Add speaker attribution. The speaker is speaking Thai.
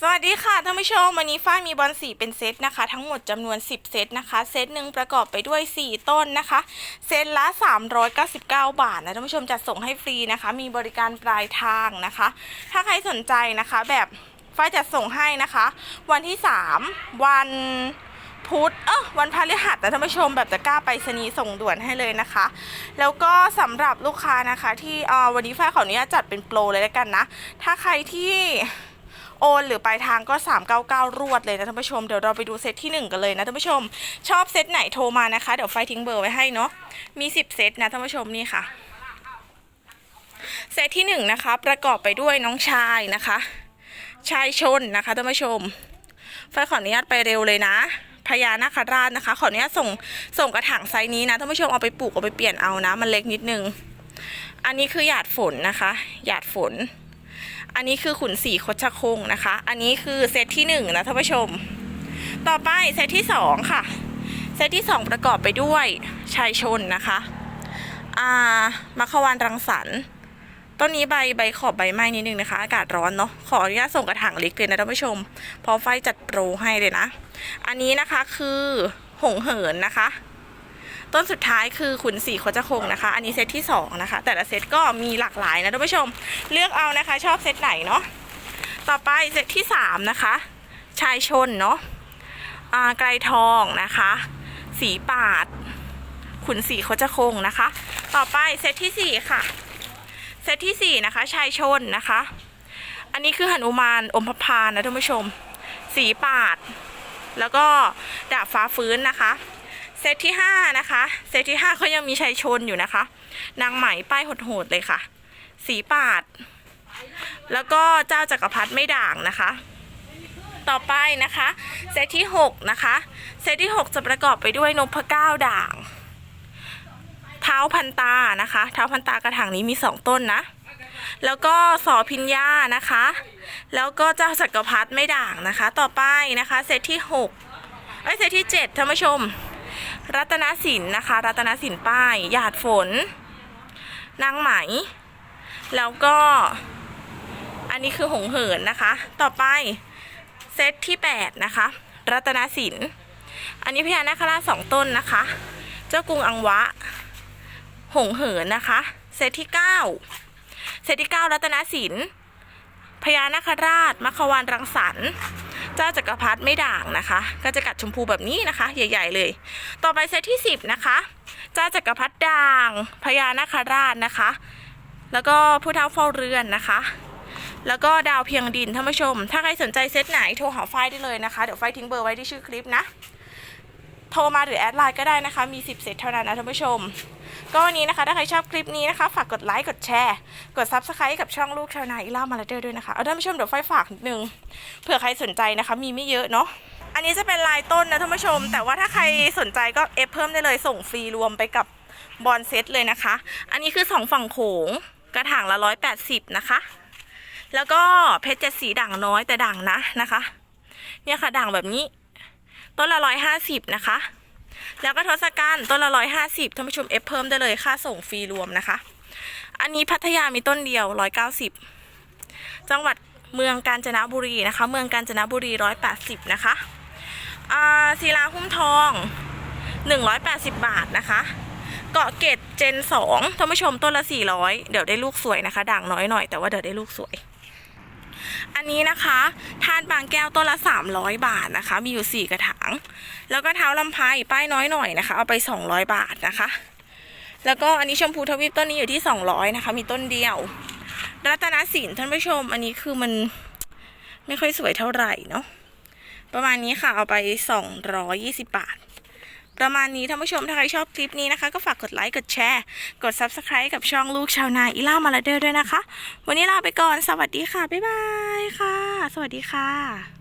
Speaker 1: สวัสดีค่ะท่านผู้ชมวันนี้ฝ้ายมีบอลสีเป็นเซตนะคะ ทั้งหมดจำนวน 10 เซตนะคะ เซตหนึ่งประกอบไปด้วย 4 ต้นนะคะ เซตละ 399 บาทนะท่านผู้ชมจัดส่งให้ฟรีนะคะ มีบริการปลายทางนะคะ ถ้าใครสนใจนะคะแบบฝ้ายจัดส่งให้นะคะ วันที่ 3 วันพุธเออวันพฤหัสแต่ท่านผู้ชมแบบตะกร้าไปรษณีย์ส่งด่วนให้เลยนะคะ แล้วก็สำหรับลูกค้านะคะ ที่ออวันนี้ฝ้ายขออนุญาตจัดเป็นโปรเลยแล้วกันนะ ถ้าใครที่ โอนหรือปลายทางก็ 399 รวดเลยนะท่านผู้ชม เดี๋ยวเราไปดูเซตที่ 1 กันเลยนะท่านผู้ชม ชอบเซตไหนโทรมานะคะ เดี๋ยวไฟทิ้งเบอร์ไว้ให้เนาะ มี 10 เซตนะท่านผู้ชมนี่ค่ะ เซตที่1นะคะประกอบไปด้วยน้องชายนะคะ ชายชนนะคะท่านผู้ชม ไฟขออนุญาตไปเร็วเลยนะพญานาคราชนะคะ ขออนุญาตส่งส่งกระถางไซส์นี้นะท่านผู้ชมเอาไปปลูกเอาไปเปลี่ยนเอานะ มันเล็กนิดนึง อันนี้คือหยาดฝนนะคะ หยาดฝน อันนี้คือขุนสีคดชะคงนะคะ อันนี้คือเซตที่หนึ่งนะท่านผู้ชม ต่อไปเซตที่สองค่ะ เซตที่สองประกอบไปด้วยชายชนนะคะอ่ามัคควานรังสรรค์ต้นนี้ใบใบขอบใบไม้นิดนึงนะคะ อากาศร้อนเนาะขออนุญาตส่งกระถางเล็กเลยนะท่านผู้ชม พอไฟจัดโปรให้เลยนะ อันนี้นะคะคือหงเหินนะคะ ต้นสุดท้ายคือขุนสีโคจคงนะคะ อันนี้เซตที่2นะคะ แต่ละเซตก็มีหลากหลายนะท่านผู้ชม เลือกเอานะคะ ชอบเซตไหนเนาะ ต่อไปเซตที่3นะคะ ชายชนเนาะไกรทองนะคะ สีปาด ขุนสีโคจคงนะคะ ต่อไปเซตที่4ค่ะ เซตที่4นะคะ ชายชนนะคะ อันนี้คือหนุมานอมพพานนะท่านผู้ชม สีปาด แล้วก็ดาบฟ้าฟื้นนะคะ เซตที่ 5 นะคะ เซตที่ 5 เขายังมีชัยชนอยู่นะคะ นางไหมป้ายโหดๆเลยค่ะ สีปาด แล้วก็เจ้าจักรพรรดิไม่ด่างนะคะ ต่อไปนะคะ เซตที่ 6 นะคะ เซตที่ 6 จะประกอบไปด้วยนพเก้าด่าง เท้าพันตานะคะ เท้าพันตากระถางนี้มี 2 ต้นนะ แล้วก็สอพิญญานะคะ แล้วก็เจ้าจักรพรรดิไม่ด่างนะคะ ต่อไปนะคะ เซตที่6เอ้ยเซตที่7ท่านผู้ชม รัตนสินนะคะ รัตนสินป้าย หยาดฝน นางไหม แล้วก็ อันนี้คือหงเหินนะคะ ต่อไปเซตที่ 8 นะคะ รัตนสิน อันนี้พญานาคราชสองต้นนะคะ เจ้ากรุงอังวะ หงเหินนะคะ เซตที่ 9 เซตที่ 9 รัตนสินพญานาคราชมัคควานรังสรรค์ เจ้าจักรพรรดิไม่ด่างนะคะ ก็จะกัดชมพูแบบนี้นะคะ ใหญ่ ๆ เลย ต่อไปเซตที่ 10 นะคะเจ้าจักรพรรดิด่างพญานาคราชนะคะ แล้วก็ผู้เท่าเฝ้าเรือนนะคะ แล้วก็ดาวเพียงดินท่านผู้ชม ถ้าใครสนใจเซตไหนโทรหาไฟได้เลยนะคะ เดี๋ยวไฟทิ้งเบอร์ไว้ที่ชื่อคลิปนะ โทรมาหรือแอดไลน์ก็ได้นะคะ มี 10 เซตเท่านั้นนะท่านผู้ชม ก็วันนี้นะคะ ถ้าใครชอบคลิปนี้นะคะ ฝากกดไลค์กดแชร์ กด Subscribe กับช่องลูกชาวนาอีล่ามาลาเดอร์ด้วยนะคะ เอาท่านผู้ชมเดี๋ยวไฟฝากนิดนึงเผื่อใครสนใจนะคะ มีไม่เยอะเนาะอันนี้จะเป็นลายต้นนะท่านผู้ชม แต่ว่าถ้าใครสนใจก็เอฟเพิ่มได้เลยส่งฟรีรวมไปกับบอลเซตเลยนะคะ อันนี้คือสองฝั่งโขงกระถางละร้อยแปดสิบนะคะ แล้วก็เพชรเจ็ดสีด่างน้อยแต่ด่างนะนะคะ เนี่ยค่ะด่างแบบนี้ ต้นละร้อยห้าสิบนะคะ แล้วก็ทศกัณฐ์ต้นละร้อยห้าสิบท่านผู้ชมเอฟเพิ่มได้เลยค่าส่งฟรีรวมนะคะ อันนี้พัทยามีต้นเดียวร้อยเก้าสิบจังหวัดเมืองกาญจนบุรีนะคะ เมืองกาญจนบุรีร้อยแปดสิบนะคะอ่าศิลาหุ้มทองหนึ่งร้อยแปดสิบาทนะคะ เกาะเกตเจนสองท่านผู้ชมต้นละสี่ร้อยเดี๋ยวได้ลูกสวยนะคะ ด่างน้อยหน่อยแต่ว่าเดี๋ยวได้ลูกสวย อันนี้นะคะทานบางแก้วต้นละ 300 บาทนะคะ มีอยู่ 4 กระถาง แล้วก็เท้าลำไพป้ายน้อยหน่อยนะคะ เอาไป 200 บาทนะคะ แล้วก็อันนี้ชมพูทวีปต้นนี้อยู่ที่ 200 นะคะ มีต้นเดียว รัตนสินท่านผู้ชม อันนี้คือมันไม่ค่อยสวยเท่าไหร่เนาะประมาณนี้ค่ะเอาไป 220 บาท ประมาณนี้ท่านผู้ชมถ้าใครชอบคลิปนี้นะคะ ก็ฝากกดไลค์กดแชร์ กด Subscribe กับช่องลูกชาวนาอีล่ามาลาเดอร์ด้วยนะคะ วันนี้ลาไปก่อนสวัสดีค่ะ บ๊ายบายค่ะ สวัสดีค่ะ